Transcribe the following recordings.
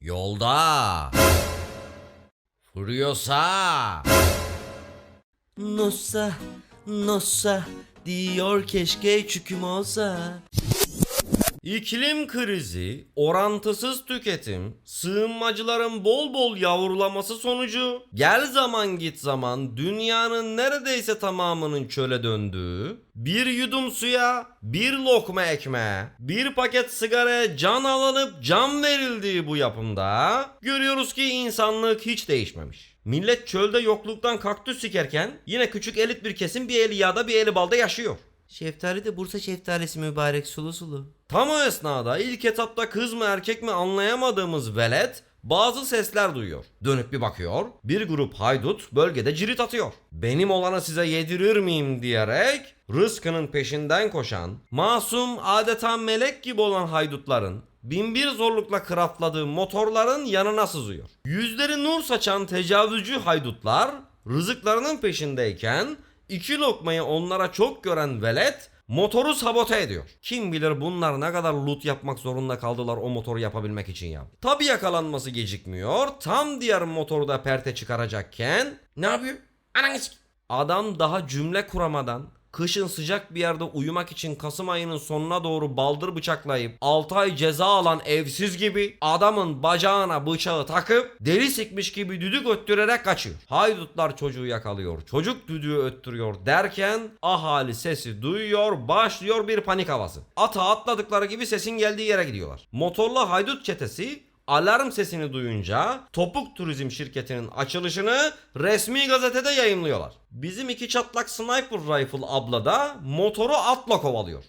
Yolda. Furiosa. Nossa, nossa diyor keşke çüküm olsa. İklim krizi, orantısız tüketim, sığınmacıların bol bol yavrulaması sonucu gel zaman git zaman dünyanın neredeyse tamamının çöle döndüğü, bir yudum suya, bir lokma ekmeğe, bir paket sigaraya can alınıp can verildiği bu yapımda görüyoruz ki insanlık hiç değişmemiş. Millet çölde yokluktan kaktüs sikerken yine küçük elit bir kesim bir eli yağda bir eli balda yaşıyor. Şeftali de Bursa şeftalisi mübarek sulu sulu. Tam o esnada ilk etapta kız mı erkek mi anlayamadığımız velet bazı sesler duyuyor. Dönüp bir bakıyor. Bir grup haydut bölgede cirit atıyor. Benim olanı size yedirir miyim diyerek rızkının peşinden koşan, masum adeta melek gibi olan haydutların binbir zorlukla craftladığı motorların yanına sızıyor. Yüzleri nur saçan tecavüzcü haydutlar rızıklarının peşindeyken iki lokmayı onlara çok gören velet motoru sabote ediyor. Kim bilir bunlar ne kadar loot yapmak zorunda kaldılar o motoru yapabilmek için ya. Tabi yakalanması gecikmiyor. Tam diğer motoru da perte çıkaracakken ne yapıyor? Ananı Adam daha cümle kuramadan kışın sıcak bir yerde uyumak için Kasım ayının sonuna doğru baldır bıçaklayıp 6 ay ceza alan evsiz gibi adamın bacağına bıçağı takıp deli sikmiş gibi düdük öttürerek kaçıyor. Haydutlar çocuğu yakalıyor. Çocuk düdüğü öttürüyor derken ahali sesi duyuyor başlıyor bir panik havası. Ata atladıkları gibi sesin geldiği yere gidiyorlar. Motorlu haydut çetesi alarm sesini duyunca Topuk Turizm şirketinin açılışını resmi gazetede yayımlıyorlar. Bizim iki çatlak sniper rifle abla da motoru atla kovalıyor.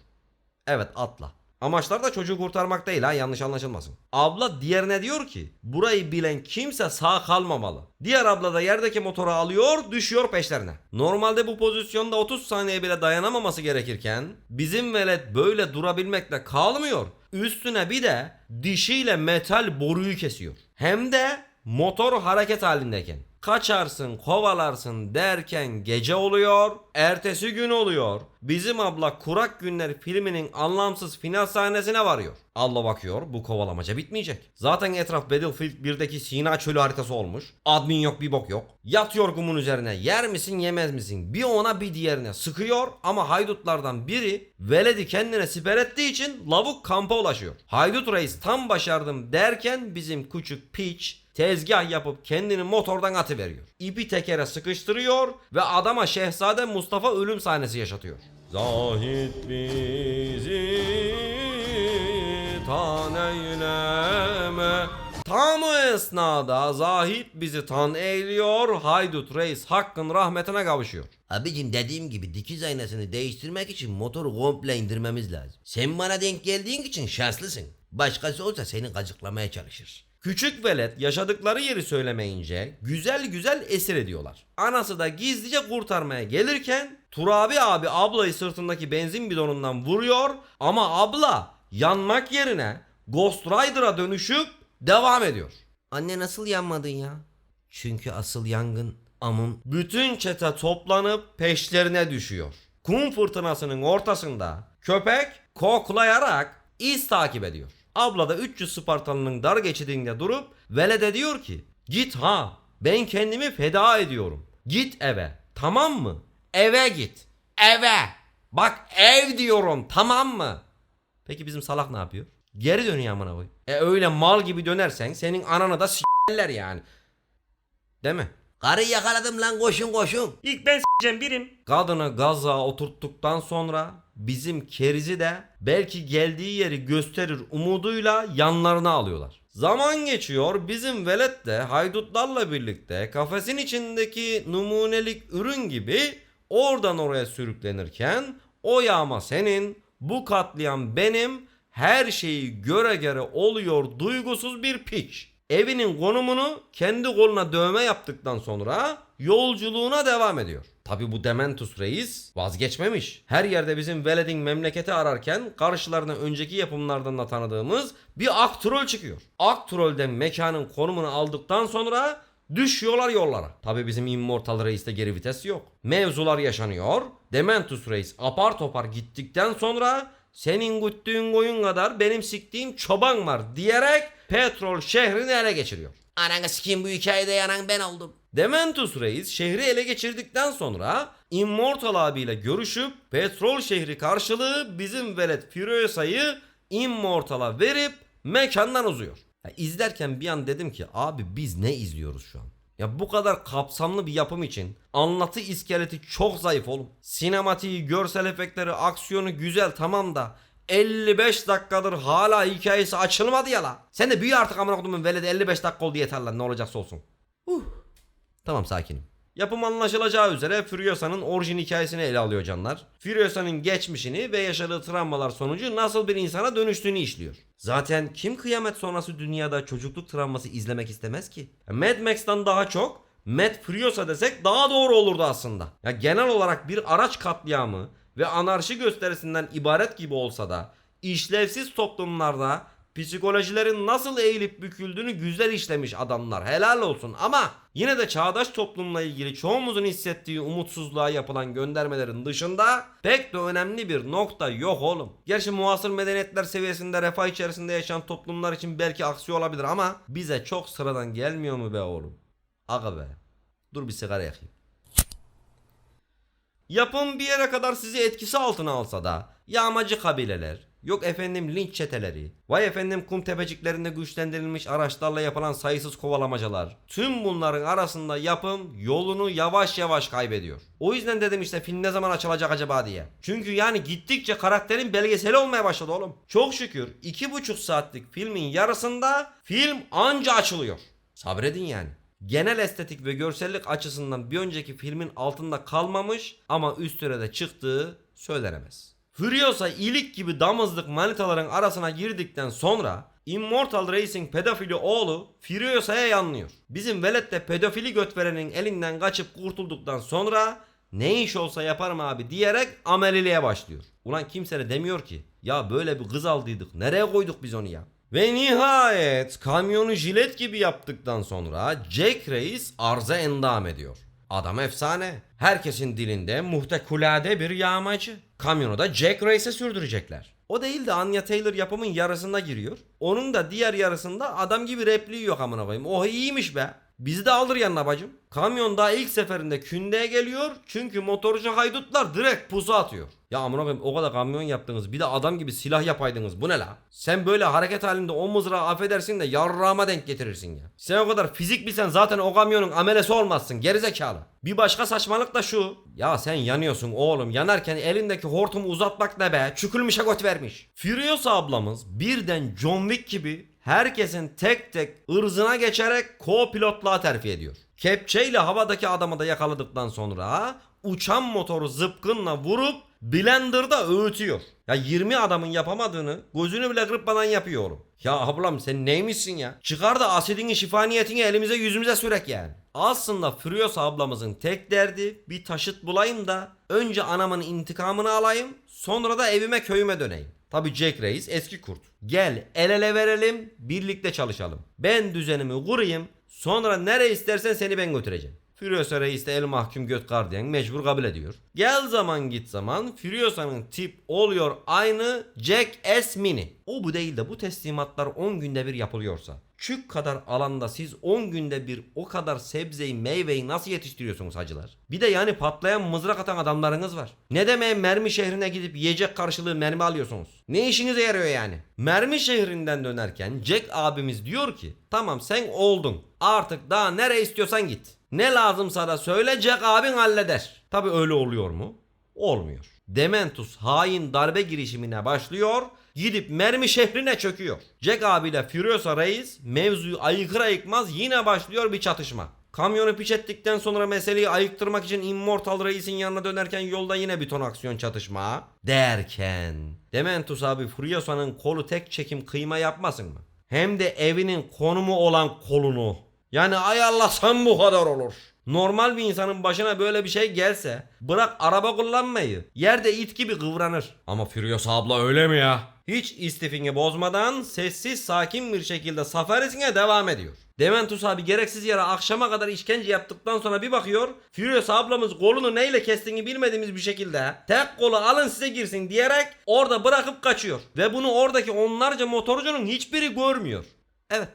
Evet atla. Amaçlar da çocuğu kurtarmak değil ha yanlış anlaşılmasın. Abla diğerine diyor ki burayı bilen kimse sağ kalmamalı. Diğer abla da yerdeki motoru alıyor düşüyor peşlerine. Normalde bu pozisyonda 30 saniye bile dayanamaması gerekirken bizim velet böyle durabilmekle kalmıyor. Üstüne bir de dişiyle metal boruyu kesiyor. Hem de motor hareket halindeyken. Kaçarsın, kovalarsın derken gece oluyor, ertesi gün oluyor. Bizim abla Kurak Günler filminin anlamsız final sahnesine varıyor. Allah bakıyor bu kovalamaca bitmeyecek. Zaten etraf Battlefield 1'deki Sina çölü haritası olmuş. Admin yok bir bok yok. Yatıyor kumun üzerine yer misin yemez misin? Bir ona bir diğerine sıkıyor ama haydutlardan biri veledi kendine siper ettiği için lavuk kampa ulaşıyor. Haydut reis tam başardım derken bizim küçük piç tezgah yapıp kendini motordan atıveriyor. İpi tekere sıkıştırıyor ve adama Şehzade Mustafa ölüm sahnesi yaşatıyor. Zahit bizi tan eyleme Tam o esnada Zahit bizi tan eğliyor Haydut Reis hakkın rahmetine kavuşuyor. Abicim dediğim gibi dikiz aynasını değiştirmek için motoru komple indirmemiz lazım. Sen bana denk geldiğin için şanslısın. Başkası olsa seni kazıklamaya çalışır. Küçük velet yaşadıkları yeri söylemeyince güzel güzel esir ediyorlar. Anası da gizlice kurtarmaya gelirken Turabi abi ablayı sırtındaki benzin bidonundan vuruyor ama abla yanmak yerine Ghost Rider'a dönüşüp devam ediyor. Anne nasıl yanmadın ya? Çünkü asıl yangın amın. Bütün çete toplanıp peşlerine düşüyor. Kum fırtınasının ortasında köpek koklayarak iz takip ediyor. Abla da 300 Spartalı'nın dar geçidinde durup velede diyor ki git ha ben kendimi feda ediyorum. Git eve tamam mı? Eve git. Eve. Bak ev diyorum tamam mı? Peki bizim salak ne yapıyor? Geri dönüyor amına koy. E öyle mal gibi dönersen senin ananı da s**ler yani. Değil mi? Karıyı yakaladım lan koşun koşun. İlk ben s**eceğim birim. Kadını gaza oturttuktan sonra bizim kerizi de belki geldiği yeri gösterir umuduyla yanlarına alıyorlar. Zaman geçiyor bizim velet de haydutlarla birlikte kafesin içindeki numunelik ürün gibi oradan oraya sürüklenirken o yağma senin bu katliam benim her şeyi göre göre oluyor duygusuz bir piç. Evinin konumunu kendi koluna dövme yaptıktan sonra yolculuğuna devam ediyor. Tabi bu Dementus reis vazgeçmemiş. Her yerde bizim veledin memleketi ararken karşılarına önceki yapımlardan da tanıdığımız bir aktrol çıkıyor. Aktrol'den mekanın konumunu aldıktan sonra Düşüyorlar yollara. Tabi bizim Immortal Reis'te geri vites yok. Mevzular yaşanıyor. Dementus Reis apar topar gittikten sonra senin güttüğün koyun kadar benim siktiğim çoban var diyerek petrol şehrini ele geçiriyor. Ananı sikeyim bu hikayede yanan ben oldum. Dementus Reis şehri ele geçirdikten sonra Immortal abiyle görüşüp petrol şehri karşılığı bizim velet Furiosa'yı Immortal'a verip mekandan uzuyor. Ya izlerken bir an dedim ki abi biz ne izliyoruz şu an? Ya bu kadar kapsamlı bir yapım için anlatı iskeleti çok zayıf oğlum. Sinematiği, görsel efektleri, aksiyonu güzel tamam da 55 dakikadır hala hikayesi açılmadı ya la. Sen de büyü artık amına kodumun veledi 55 dakika oldu yeter lan ne olacaksa olsun. Tamam sakinim. Yapım anlaşılacağı üzere Furiosa'nın orijin hikayesini ele alıyor canlar. Furiosa'nın geçmişini ve yaşadığı travmalar sonucu nasıl bir insana dönüştüğünü işliyor. Zaten kim kıyamet sonrası dünyada çocukluk travması izlemek istemez ki? Mad Max'tan daha çok Mad Furiosa desek daha doğru olurdu aslında. Ya genel olarak bir araç katliamı ve anarşi gösterisinden ibaret gibi olsa da işlevsiz toplumlarda psikolojilerin nasıl eğilip büküldüğünü güzel işlemiş adamlar. Helal olsun ama yine de çağdaş toplumla ilgili çoğumuzun hissettiği umutsuzluğa yapılan göndermelerin dışında pek de önemli bir nokta yok oğlum. Gerçi muasır medeniyetler seviyesinde refah içerisinde yaşayan toplumlar için belki aksi olabilir ama bize çok sıradan gelmiyor mu be oğlum? Aga be. Dur bir sigara yakayım. Yapım bir yere kadar sizi etkisi altına alsa da yağmacı kabileler, yok efendim linç çeteleri, vay efendim kum tepeciklerinde güçlendirilmiş araçlarla yapılan sayısız kovalamacalar. Tüm bunların arasında yapım yolunu yavaş yavaş kaybediyor. O yüzden dedim işte film ne zaman açılacak acaba diye. Çünkü yani gittikçe karakterin belgeseli olmaya başladı oğlum. Çok şükür iki buçuk saatlik filmin yarısında film anca açılıyor. Sabredin yani. Genel estetik ve görsellik açısından bir önceki filmin altında kalmamış ama üstüne de çıktığı söylenemez. Furiosa ilik gibi damızlık manitaların arasına girdikten sonra Immortal Racing pedofili oğlu Furiosa'ya yanlıyor. Bizim velet de pedofili götverenin elinden kaçıp kurtulduktan sonra ne iş olsa yaparım abi diyerek ameliliğe başlıyor. Ulan kimse de demiyor ki ya böyle bir kız aldıydık nereye koyduk biz onu ya? Ve nihayet kamyonu jilet gibi yaptıktan sonra Jack Reis arıza endam ediyor. Adam efsane. Herkesin dilinde muhtekulade bir yağmacı. Kamyonu da Jack Reis'e sürdürecekler. O değil de Anya Taylor yapımın yarısında giriyor. Onun da diğer yarısında adam gibi repliği yok amına koyayım. Oh iyiymiş be. Bizi de alır yanına bacım. Kamyon daha ilk seferinde kündeye geliyor. Çünkü motorcu haydutlar direkt pusu atıyor. Ya amına koyayım o kadar kamyon yaptınız. Bir de adam gibi silah yapaydınız. Bu ne la? Sen böyle hareket halinde o mızrağı affedersin de yarrağıma denk getirirsin ya. Sen o kadar fizik bilsen zaten o kamyonun amelesi olmazsın. Gerizekalı. Bir başka saçmalık da şu. Ya sen yanıyorsun oğlum. Yanarken elindeki hortumu uzatmak ne be? Çükülmüşe göt vermiş. Furiosa ablamız birden John Wick gibi herkesin tek tek ırzına geçerek co-pilotluğa terfi ediyor. Kepçeyle havadaki adamı da yakaladıktan sonra uçan motoru zıpkınla vurup blenderda öğütüyor. Ya 20 adamın yapamadığını gözünü bile kırpmadan yapıyor. Ya ablam sen neymişsin ya? Çıkar da asidini şifa niyetini elimize yüzümüze sürek yani. Aslında Furiosa ablamızın tek derdi bir taşıt bulayım da önce anamın intikamını alayım sonra da evime köyüme döneyim. Tabi Jack Reis eski kurt. Gel el ele verelim birlikte çalışalım. Ben düzenimi kurayım sonra nereye istersen seni ben götüreceğim. Furiosa Reis de el mahkum göt gardiyan mecbur kabul ediyor. Gel zaman git zaman Furiosa'nın tip oluyor aynı Jack S Mini. O bu değil de bu teslimatlar 10 günde bir yapılıyorsa çük kadar alanda siz 10 günde bir o kadar sebzeyi meyveyi nasıl yetiştiriyorsunuz hacılar? Bir de yani patlayan mızrak atan adamlarınız var. Ne demeye mermi şehrine gidip yiyecek karşılığı mermi alıyorsunuz? Ne işinize yarıyor yani? Mermi şehrinden dönerken Jack abimiz diyor ki tamam sen oldun artık daha nereye istiyorsan git. Ne lazımsa da söyle Jack abin halleder. Tabi öyle oluyor mu? Olmuyor. Dementus hain darbe girişimine başlıyor. Gidip mermi şehrine çöküyor. Jack abiyle Furiosa Reis mevzuyu ayıkır ayıkmaz yine başlıyor bir çatışma. Kamyonu piç ettikten sonra meseleyi ayıktırmak için Immortal Reis'in yanına dönerken yolda yine bir ton aksiyon çatışma. Derken Dementus abi Furiosa'nın kolu tek çekim kıyma yapmasın mı? Hem de evinin konumu olan kolunu. Yani ayarlasam bu kadar olur. Normal bir insanın başına böyle bir şey gelse bırak araba kullanmayı yerde it gibi kıvranır. Ama Furious abla öyle mi ya? Hiç istifini bozmadan sessiz sakin bir şekilde safarisine devam ediyor. Dementus abi gereksiz yere akşama kadar işkence yaptıktan sonra bir bakıyor. Furious ablamız kolunu neyle kestiğini bilmediğimiz bir şekilde tek kolu alın size girsin diyerek orada bırakıp kaçıyor. Ve bunu oradaki onlarca motorcunun hiçbiri görmüyor. Evet.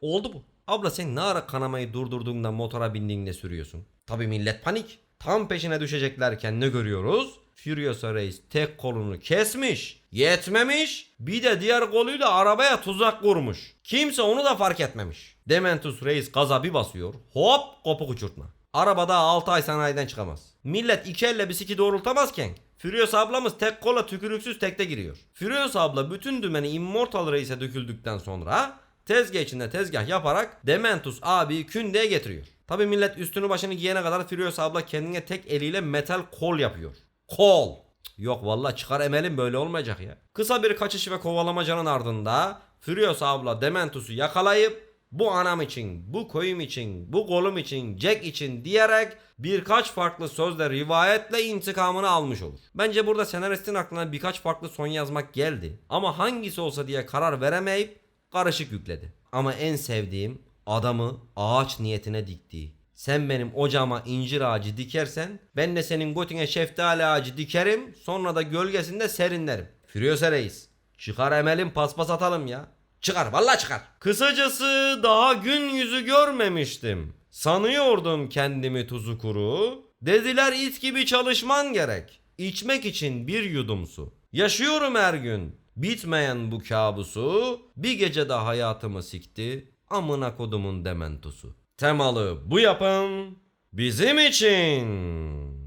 Oldu bu. Abla sen ne ara kanamayı durdurduğunda motora bindiğinde sürüyorsun? Tabi millet panik. Tam peşine düşeceklerken ne görüyoruz? Furiosa Reis tek kolunu kesmiş. Yetmemiş. Bir de diğer koluyla arabaya tuzak kurmuş. Kimse onu da fark etmemiş. Dementus Reis gaza bir basıyor. Hop kopuk uçurtma. Araba daha 6 ay sanayiden çıkamaz. Millet iki elle bisiki doğrultamazken Furious ablamız tek kola tükürüksüz tekte giriyor. Furious abla bütün dümeni Immortal Reis'e döküldükten sonra tezgah içinde tezgah yaparak Dementus abiyi kündeye getiriyor. Tabi millet üstünü başını giyene kadar Furious abla kendine tek eliyle metal kol yapıyor. Kol. Yok valla çıkar emelim böyle olmayacak ya. Kısa bir kaçış ve kovalamacanın ardında Furious abla Dementus'u yakalayıp bu anam için, bu koyum için, bu kolum için, Jack için diyerek birkaç farklı sözle rivayetle intikamını almış olur. Bence burada senaristin aklına birkaç farklı son yazmak geldi. Ama hangisi olsa diye karar veremeyip karışık yükledi. Ama en sevdiğim adamı ağaç niyetine diktiği. Sen benim ocağıma incir ağacı dikersen ben de senin götüne şeftali ağacı dikerim sonra da gölgesinde serinlerim. Furiosa reis çıkar emelim paspas atalım ya. Çıkar vallahi çıkar. Kısacası daha gün yüzü görmemiştim. Sanıyordum kendimi tuzu kuru. Dediler it gibi çalışman gerek. İçmek için bir yudum su. Yaşıyorum her gün. Bitmeyen bu kabusu bir gecede hayatımı sikti. Amına kodumun dementusu. Temalı bu yapım bizim için.